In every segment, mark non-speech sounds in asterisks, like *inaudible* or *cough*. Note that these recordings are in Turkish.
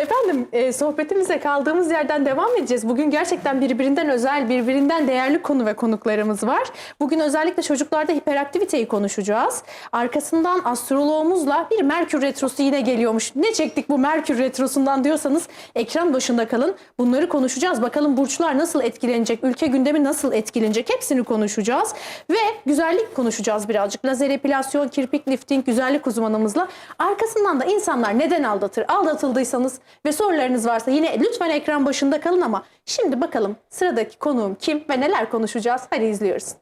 Efendim e, sohbetimize kaldığımız yerden devam edeceğiz. Bugün gerçekten birbirinden özel, birbirinden değerli konu ve konuklarımız var. Bugün özellikle çocuklarda hiperaktiviteyi konuşacağız. Arkasından astroloğumuzla bir Merkür Retrosu yine geliyormuş. Ne çektik bu Merkür Retrosu'ndan diyorsanız ekran başında kalın. Bunları konuşacağız. Bakalım burçlar nasıl etkilenecek, ülke gündemi nasıl etkilenecek hepsini konuşacağız. Ve güzellik konuşacağız birazcık. Lazer epilasyon, kirpik lifting, güzellik uzmanımızla. Arkasından da insanlar neden aldatır? Aldatıldıysanız ve sorularınız varsa yine lütfen ekran başında kalın ama şimdi bakalım sıradaki konuğum kim ve neler konuşacağız? Hadi izliyoruz.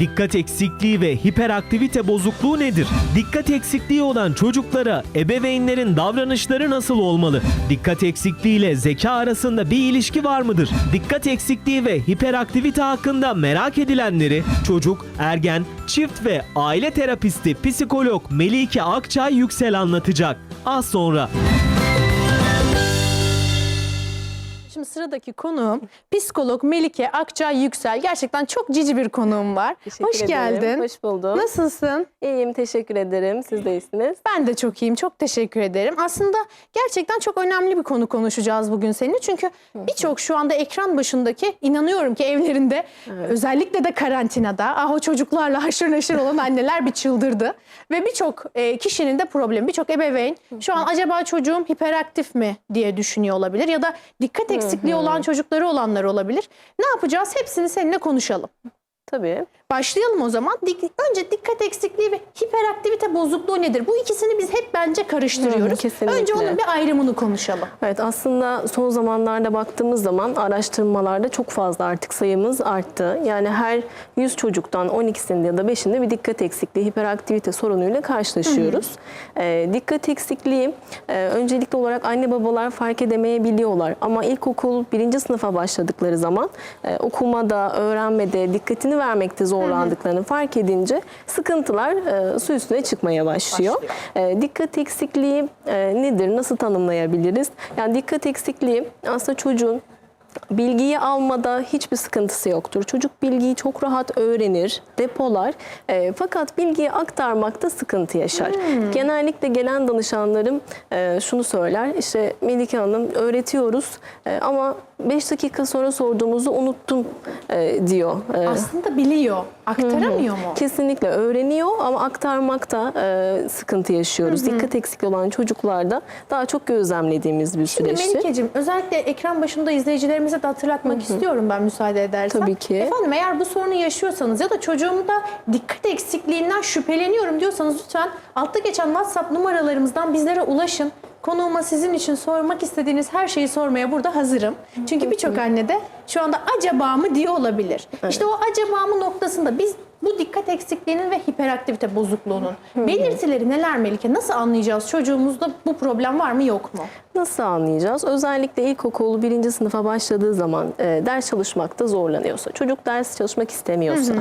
Dikkat eksikliği ve hiperaktivite bozukluğu nedir? Dikkat eksikliği olan çocuklara ebeveynlerin davranışları nasıl olmalı? Dikkat eksikliği ile zeka arasında bir ilişki var mıdır? Dikkat eksikliği ve hiperaktivite hakkında merak edilenleri çocuk, ergen, çift ve aile terapisti psikolog Melike Akçay Yüksel anlatacak. Az sonra. Şimdi sıradaki konuğum psikolog Melike Akçay Yüksel. Gerçekten çok cici bir konuğum var. Teşekkür Hoş ederim. geldin. Hoş buldum. Nasılsın? İyiyim, teşekkür ederim. Siz de iyisiniz. Ben de çok iyiyim. Çok teşekkür ederim. Aslında gerçekten çok önemli bir konu konuşacağız bugün seninle. Çünkü birçok şu anda ekran başındaki inanıyorum ki evlerinde özellikle de karantinada ah o çocuklarla haşır neşir olan anneler bir çıldırdı. Ve birçok e, kişinin de problemi, birçok ebeveyn şu an acaba çocuğum hiperaktif mi diye düşünüyor olabilir. Ya da dikkat eksikliği olan çocukları olanlar olabilir. Ne yapacağız? Hepsini seninle konuşalım. Tabii. Başlayalım o zaman. Dik- önce dikkat eksikliği ve hiperaktivite bozukluğu nedir? Bu ikisini biz hep bence karıştırıyoruz. Hı hı, kesinlikle. önce onun bir ayrımını konuşalım. Evet aslında son zamanlarda baktığımız zaman araştırmalarda çok fazla artık sayımız arttı. Yani her 100 çocuktan 12'sinde ya da 5'inde bir dikkat eksikliği, hiperaktivite sorunuyla karşılaşıyoruz. Ee, dikkat eksikliği e, öncelikli olarak anne babalar fark edemeyebiliyorlar. Ama ilkokul birinci sınıfa başladıkları zaman e, okumada, öğrenmede, dikkatini vermekte zorlandıklarını fark edince sıkıntılar e, su üstüne çıkmaya başlıyor. E, dikkat eksikliği e, nedir? Nasıl tanımlayabiliriz? Yani dikkat eksikliği aslında çocuğun bilgiyi almada hiçbir sıkıntısı yoktur. Çocuk bilgiyi çok rahat öğrenir, depolar. E, fakat bilgiyi aktarmakta sıkıntı yaşar. Genellikle gelen danışanlarım e, şunu söyler. İşte Melike Hanım öğretiyoruz e, ama 5 dakika sonra sorduğumuzu unuttum e, diyor. E, Aslında biliyor, aktaramıyor mu? Kesinlikle öğreniyor ama aktarmakta e, sıkıntı yaşıyoruz. Dikkat eksikliği olan çocuklarda daha çok gözlemlediğimiz bir Şimdi süreçtir. Melike'cim özellikle ekran başında izleyicilerimize de hatırlatmak istiyorum ben müsaade edersen. Tabii ki. Efendim eğer bu sorunu yaşıyorsanız ya da çocuğumda dikkat eksikliğinden şüpheleniyorum diyorsanız lütfen altta geçen WhatsApp numaralarımızdan bizlere ulaşın. Konuğuma sizin için sormak istediğiniz her şeyi sormaya burada hazırım. Çünkü birçok anne de şu anda acaba mı diye olabilir. İşte o acaba mı noktasında biz bu dikkat eksikliğinin ve hiperaktivite bozukluğunun belirtileri neler Melike? Nasıl anlayacağız çocuğumuzda bu problem var mı yok mu? Nasıl anlayacağız? Özellikle ilkokul birinci sınıfa başladığı zaman e, ders çalışmakta zorlanıyorsa, çocuk ders çalışmak istemiyorsa,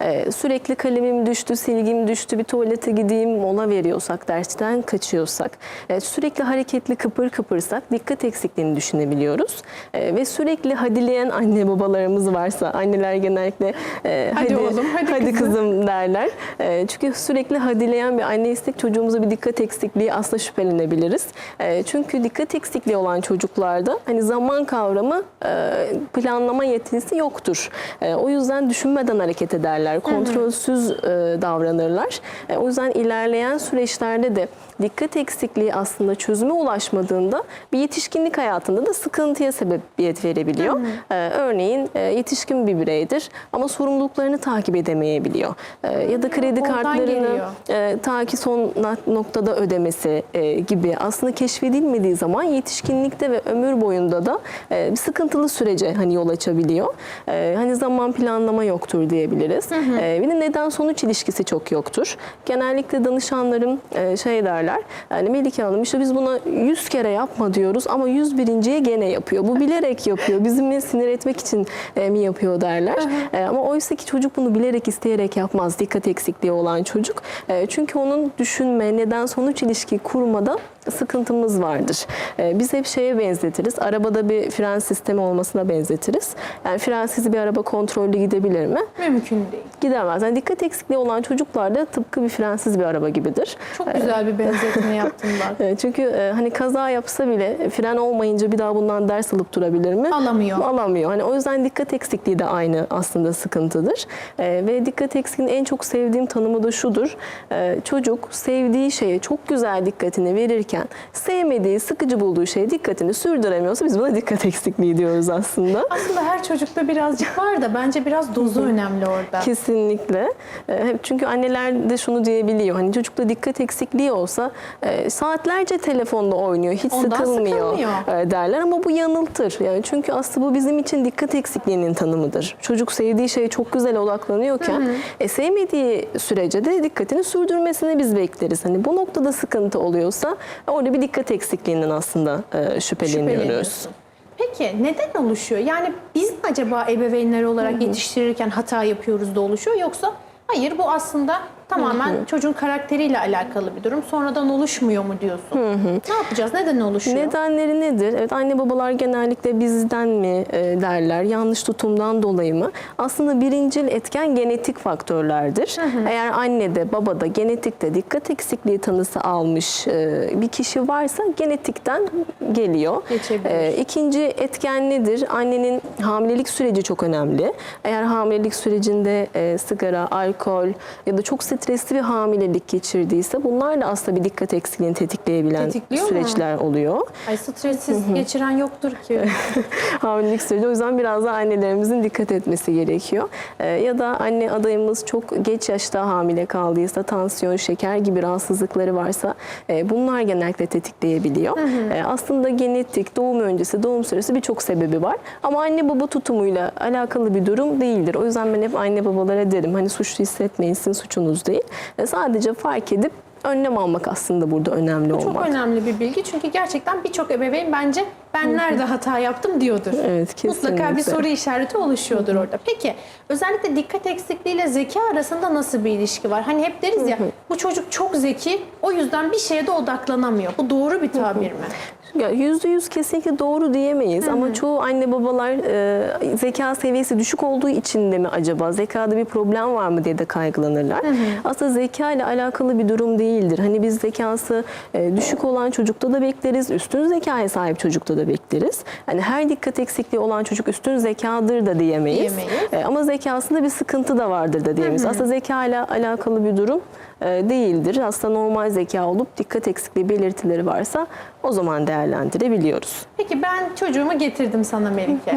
e, sürekli kalemim düştü, silgim düştü, bir tuvalete gideyim, mola veriyorsak, dersten kaçıyorsak, e, sürekli hareketli kıpır kıpırsak dikkat eksikliğini düşünebiliyoruz. E, ve sürekli hadileyen anne babalarımız varsa, anneler genellikle e, Hadi oğlum, hadi kızım." kızım derler. E, çünkü sürekli hadileyen bir anne istek çocuğumuza bir dikkat eksikliği aslında şüphelenebiliriz. E, çünkü dikkat eksikliği olan çocuklarda hani zaman kavramı e, planlama yetisi yoktur. E, o yüzden düşünmeden hareket ederler. Kontrolsüz e, davranırlar. O yüzden ilerleyen süreçlerde de dikkat eksikliği aslında çözüme ulaşmadığında bir yetişkinlik hayatında da sıkıntıya sebebiyet verebiliyor. E, örneğin e, yetişkin bir bireydir ama sorumluluklarını takip edemeyebiliyor. Ya da kredi kartlarını geliyor. ta ki son noktada ödemesi gibi aslında keşfedilmediği zaman yetişkinlikte ve ömür boyunda da e, bir sıkıntılı sürece hani yol açabiliyor. E, hani zaman planlama yoktur diyebiliriz. E, bir de neden sonuç ilişkisi çok yoktur. Genellikle danışanlarım e, şey derler. Yani Melike Hanım işte biz buna 100 kere yapma diyoruz ama 101.ye gene yapıyor. Bu bilerek yapıyor. Bizimle sinir etmek için e, mi yapıyor derler. E, ama oysa ki çocuk bunu bilerek isteyerek yapmaz. Dikkat eksikliği olan çocuk. E, çünkü onun düşünme, neden sonuç ilişki kurmada sıkıntımız vardır. Ee, biz hep şeye benzetiriz. Arabada bir fren sistemi olmasına benzetiriz. Yani frensiz bir araba kontrollü gidebilir mi? Mümkün değil. Gidemez. Yani dikkat eksikliği olan çocuklar da tıpkı bir frensiz bir araba gibidir. Çok güzel bir benzetme yaptın *laughs* bak. Çünkü e, hani kaza yapsa bile fren olmayınca bir daha bundan ders alıp durabilir mi? Alamıyor. Alamıyor. Hani o yüzden dikkat eksikliği de aynı aslında sıkıntıdır. E, ve dikkat eksikliğinin en çok sevdiğim tanımı da şudur. E, çocuk sevdiği şeye çok güzel dikkatini verirken sevmediği, sıkıcı bulduğu şeye dikkatini sürdüremiyorsa biz buna dikkat eksikliği diyoruz aslında. Aslında her çocukta birazcık var da bence biraz dozu önemli orada. Kesinlikle. E, hep Çünkü anneler de şunu diyebiliyor. Hani çocukta dikkat eksikliği olsa e, saatlerce telefonda oynuyor, hiç Ondan sıkılmıyor, sıkılmıyor. e, derler ama bu yanıltır. Yani çünkü aslında bu bizim için dikkat eksikliğinin tanımıdır. Çocuk sevdiği şeye çok güzel odaklanıyorken e, sevmediği sürece de dikkatini sürdürmesini biz bekleriz. Hani bu noktada sıkıntı oluyorsa orada bir dikkat eksikliğinden aslında e, şüpheleniyoruz. Peki neden oluşuyor? Yani biz mi acaba ebeveynler olarak yetiştirirken hata yapıyoruz da oluşuyor yoksa hayır bu aslında tamamen çocuğun karakteriyle alakalı bir durum. Sonradan oluşmuyor mu diyorsun? Ne yapacağız? Neden oluşuyor? Nedenleri nedir? Evet anne babalar genellikle bizden mi e, derler, yanlış tutumdan dolayı mı? Aslında birincil etken genetik faktörlerdir. Eğer annede, babada genetikte dikkat eksikliği tanısı almış e, bir kişi varsa genetikten geliyor. Geçebilir. E, İkinci etken nedir? Annenin hamilelik süreci çok önemli. Eğer hamilelik sürecinde sigara, alkol ya da çok stresli bir hamilelik geçirdiyse bunlar da aslında bir dikkat eksikliğini tetikleyebilen Tetikliyor mu? süreçler oluyor. Ay stressiz geçiren yoktur ki. *laughs* Hamilelik süreci o yüzden biraz da annelerimizin dikkat etmesi gerekiyor. Ee, ya da anne adayımız çok geç yaşta hamile kaldıysa, tansiyon, şeker gibi rahatsızlıkları varsa e, bunlar genellikle tetikleyebiliyor. E, aslında genetik, doğum öncesi, doğum süresi birçok sebebi var. Ama anne baba tutumuyla alakalı bir durum değildir. O yüzden ben hep anne babalara derim hani suçlu hissetmeyin, sizin suçunuz değil. E, sadece fark edip önlem almak aslında burada önemli Bu çok olmak. önemli bir bilgi çünkü gerçekten birçok ebeveyn bence ben nerede hata yaptım diyordur. Evet, Mutlaka bir kesinlikle. soru işareti oluşuyordur orada. Peki özellikle dikkat eksikliğiyle zeka arasında nasıl bir ilişki var? Hani hep deriz ya bu çocuk çok zeki o yüzden bir şeye de odaklanamıyor. Bu doğru bir tabir mi? Ya yüzde yüz kesinlikle doğru diyemeyiz ama çoğu anne babalar e, zeka seviyesi düşük olduğu için de mi acaba zekada bir problem var mı diye de kaygılanırlar. Aslında zeka ile alakalı bir durum değildir. Hani biz zekası e, düşük olan çocukta da bekleriz, üstün zekaya sahip çocukta da bekleriz. Hani her dikkat eksikliği olan çocuk üstün zekadır da diyemeyiz. Diyemeyiz. E, ama zekasında bir sıkıntı da vardır da diyemeyiz. Aslında zeka ile alakalı bir durum değildir. Aslında normal zeka olup dikkat eksikliği belirtileri varsa o zaman değerlendirebiliyoruz. Peki ben çocuğumu getirdim sana Melike.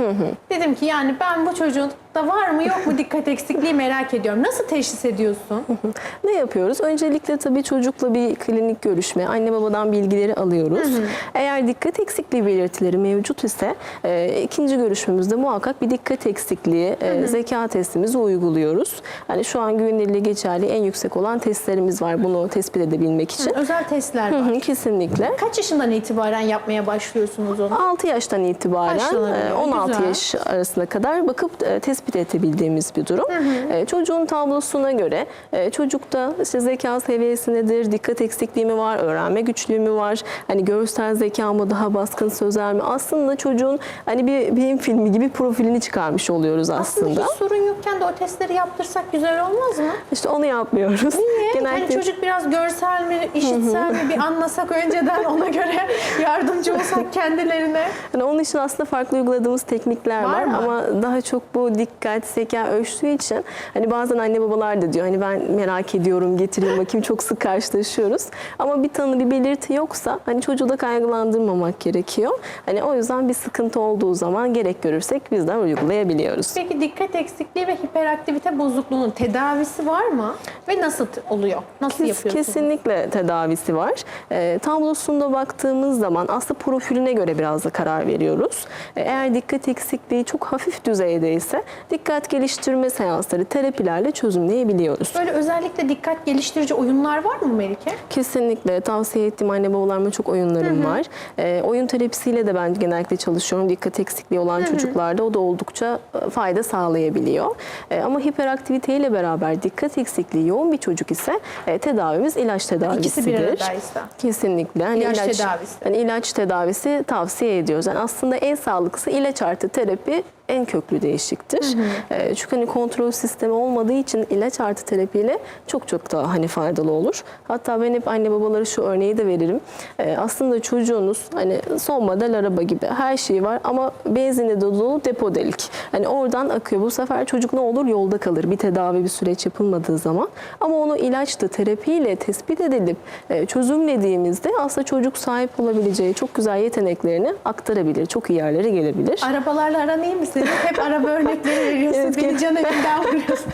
Dedim ki yani ben bu çocuğun da var mı yok mu dikkat eksikliği merak ediyorum. Nasıl teşhis ediyorsun? *laughs* Ne yapıyoruz? Öncelikle tabii çocukla bir klinik görüşme, anne babadan bilgileri alıyoruz. Eğer dikkat eksikliği belirtileri mevcut ise e, ikinci görüşmemizde muhakkak bir dikkat eksikliği e, zeka testimizi uyguluyoruz. Hani şu an güvenilirliği geçerli en yüksek olan testlerimiz var bunu tespit edebilmek için. Özel testler var. hı, Kesinlikle. Kaç yaşından itibaren yapmaya başlıyorsunuz onu? 6 yaştan itibaren Başlanabiliyor, e, 16 güzel. yaş arasına kadar bakıp e, tespit edebildiğimiz bir durum. E, Çocuğun tablosuna göre e, çocukta işte zeka seviyesi nedir, dikkat eksikliği mi var, öğrenme güçlüğü mü var, hani görsel zeka mı daha baskın sözel mi? Aslında çocuğun hani bir film filmi gibi profilini çıkarmış oluyoruz Aslında aslında. hiç sorun yokken de o testleri yaptırsak güzel olmaz mı? İşte onu yapmıyoruz. Niye? *laughs* Genellikle Yani çocuk biraz görsel mi, işitsel mi bir anlasak önceden ona göre *laughs* yardımcı olsak kendilerine. Hani onun için aslında farklı uyguladığımız teknikler Var var, mı? ama daha çok bu dikkat, zeka ölçtüğü için hani bazen anne babalar da diyor hani ben merak ediyorum getireyim bakayım çok sık karşılaşıyoruz. Ama bir tanı bir belirti yoksa hani çocuğu da kaygılandırmamak gerekiyor. Hani o yüzden bir sıkıntı olduğu zaman gerek görürsek bizden uygulayabiliyoruz. Peki dikkat eksikliği ve hiperaktivite bozukluğunun tedavisi var mı? Ve nasıl oluyor? Nasıl Kes- yapıyorsunuz? Kesinlikle tedavisi var. E, tablosunda baktığımız zaman aslında profiline göre biraz da karar veriyoruz. E, eğer dikkat eksikliği çok hafif düzeydeyse dikkat geliştirme seansları, terapilerle çözümleyebiliyoruz. Böyle özellikle dikkat geliştirici oyunlar var mı Melike? Kesinlikle tavsiye ettiğim anne babalarıma çok oyunlarım var. Ee, oyun terapisiyle de ben genellikle çalışıyorum. Dikkat eksikliği olan çocuklarda o da oldukça e, fayda sağlayabiliyor. E, ama hiperaktiviteyle beraber dikkat eksikliği yoğun bir çocuk ise e, tedavimiz ilaç tedavisidir. İkisi bir aradaysa. Kesinlikle. Hani İlaç ilaç, tedavisi. Hani ilaç tedavisi tavsiye ediyoruz. Yani aslında en sağlıklısı ilaç artı terapi en köklü değişiktir. Ee, çünkü hani kontrol sistemi olmadığı için ilaç artı terapiyle çok çok daha hani faydalı olur. Hatta ben hep anne babalara şu örneği de veririm. Ee, aslında çocuğunuz hani son model araba gibi her şeyi var ama benzini de dolu depo delik. Hani oradan akıyor. Bu sefer çocuk ne olur? Yolda kalır. Bir tedavi bir süreç yapılmadığı zaman. Ama onu ilaçla terapiyle tespit edilip e, çözümlediğimizde aslında çocuk sahip olabileceği çok güzel yeteneklerini aktarabilir. Çok iyi yerlere gelebilir. Arabalarla aran iyi mi senin? Hep araba örnekleri veriyorsun. Evet, Beni can evinden vuruyorsun. *laughs*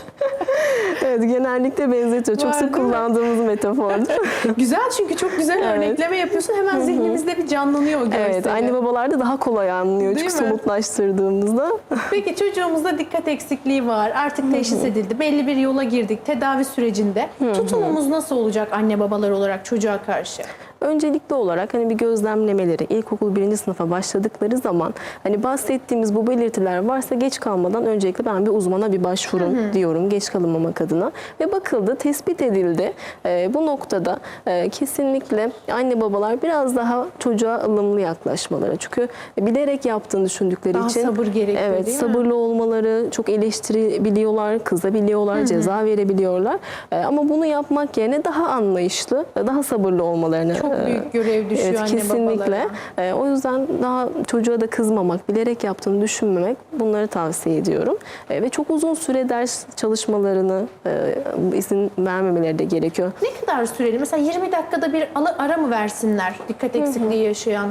Evet genellikle benzetiyor. Çok sık kullandığımız metafordur. *laughs* güzel çünkü çok güzel Evet. örnekleme yapıyorsun. Hemen zihnimizde bir canlanıyor o görseli. evet anne babalar da daha kolay anlıyor. Değil Çünkü mi? somutlaştırdığımızda. *laughs* Peki çocuğumuzda dikkat eksikliği var. Artık teşhis edildi. Belli bir yola girdik. Tedavi sürecinde. Tutumumuz nasıl olacak anne babalar olarak çocuğa karşı? Öncelikli olarak hani bir gözlemlemeleri ilkokul birinci sınıfa başladıkları zaman hani bahsettiğimiz bu belirtiler varsa geç kalmadan öncelikle ben bir uzmana bir başvurun diyorum geç kalınmamak adına. Ve bakıldı tespit edildi. Ee, bu noktada e, kesinlikle anne babalar biraz daha çocuğa ılımlı yaklaşmaları. Çünkü bilerek yaptığını düşündükleri Daha için sabır gerekiyor, evet değil mi? sabırlı olmaları çok eleştirebiliyorlar kızabiliyorlar ceza verebiliyorlar. Ee, ama bunu yapmak yerine daha anlayışlı daha sabırlı olmalarını Çok e, büyük görev düşüyor Evet anne kesinlikle. babalara. Ee, o yüzden daha çocuğa da kızmamak, bilerek yaptığını düşünmemek bunları tavsiye ediyorum. Ee, ve çok uzun süre ders çalışmalarını e, izin vermemeleri de gerekiyor. Ne kadar süreli? Mesela 20 dakikada bir ara mı versinler dikkat eksikliği yaşayan?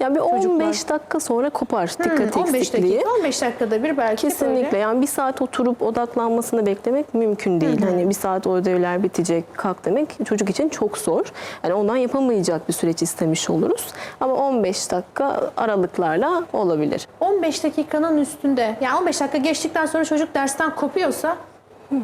Yani bir Çocuklar. 15 dakika sonra kopar dikkat Hmm, 15 eksikliği. dakika, 15 dakikada bir belki Kesinlikle. böyle. Yani bir saat oturup odaklanmasını beklemek mümkün değil. Hani bir saat o ödevler bitecek, kalk demek çocuk için çok zor. Yani ondan yapamayacak bir süreç istemiş oluruz. Ama 15 dakika aralıklarla olabilir. 15 dakikanın üstünde yani 15 dakika geçtikten sonra çocuk dersten kopuyorsa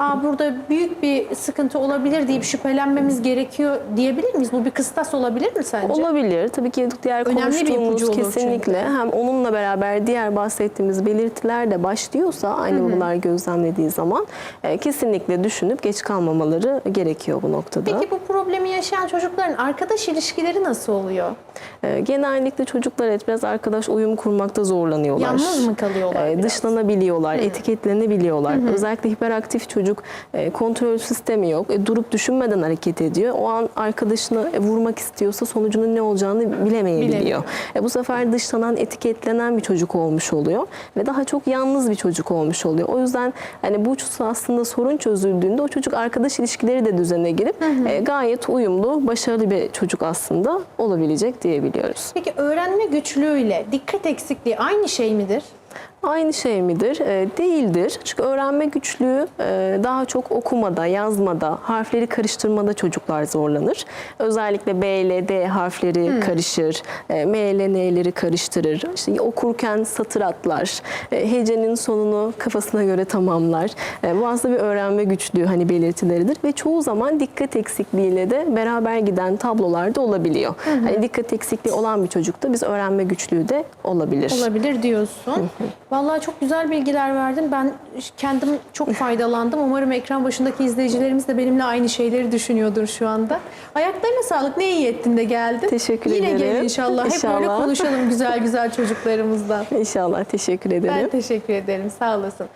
Aa, burada büyük bir sıkıntı olabilir deyip şüphelenmemiz gerekiyor diyebilir miyiz? Bu bir kıstas olabilir mi sence? Olabilir. Tabii ki diğer Önemli bir konuştuğumuz olur kesinlikle hem onunla beraber diğer bahsettiğimiz belirtiler de başlıyorsa anne babalar gözlemlediği zaman e, kesinlikle düşünüp geç kalmamaları gerekiyor bu noktada. Peki bu problemi yaşayan çocukların arkadaş ilişkileri nasıl oluyor? E, genellikle çocuklar evet biraz arkadaş uyum kurmakta zorlanıyorlar. Yalnız mı kalıyorlar E, dışlanabiliyorlar, etiketlenebiliyorlar. Özellikle hiperaktif çocuk e, kontrol sistemi yok. E, durup düşünmeden hareket ediyor. O an arkadaşını e, vurmak istiyorsa sonucunun ne olacağını bilemeyebiliyor. Bilemiyor. E, bu sefer dışlanan, etiketlenen bir çocuk olmuş oluyor ve daha çok yalnız bir çocuk olmuş oluyor. O yüzden hani bu aslında sorun çözüldüğünde o çocuk arkadaş ilişkileri de düzene girip e, gayet uyumlu, başarılı bir çocuk aslında olabilecek diyebiliyoruz. Peki öğrenme güçlüğüyle dikkat eksikliği aynı şey midir? Aynı şey midir? E, değildir. Çünkü öğrenme güçlüğü e, daha çok okumada, yazmada, harfleri karıştırmada çocuklar zorlanır. Özellikle B ile D harfleri karışır, e, M ile N'leri karıştırır. İşte okurken satır atlar, e, hecenin sonunu kafasına göre tamamlar. E, bu aslında bir öğrenme güçlüğü hani belirtileridir ve çoğu zaman dikkat eksikliğiyle de beraber giden tablolar da olabiliyor. Hani dikkat eksikliği olan bir çocukta biz öğrenme güçlüğü de olabilir. Olabilir diyorsun. Vallahi çok güzel bilgiler verdin. Ben kendim çok faydalandım. Umarım ekran başındaki izleyicilerimiz de benimle aynı şeyleri düşünüyordur şu anda. Ayaklarına sağlık. Ne iyi ettin de geldin. Teşekkür Yine ederim. gel inşallah. Hep böyle İnşallah. konuşalım güzel güzel çocuklarımızdan. İnşallah teşekkür ederim. Ben teşekkür ederim. Sağ olasın.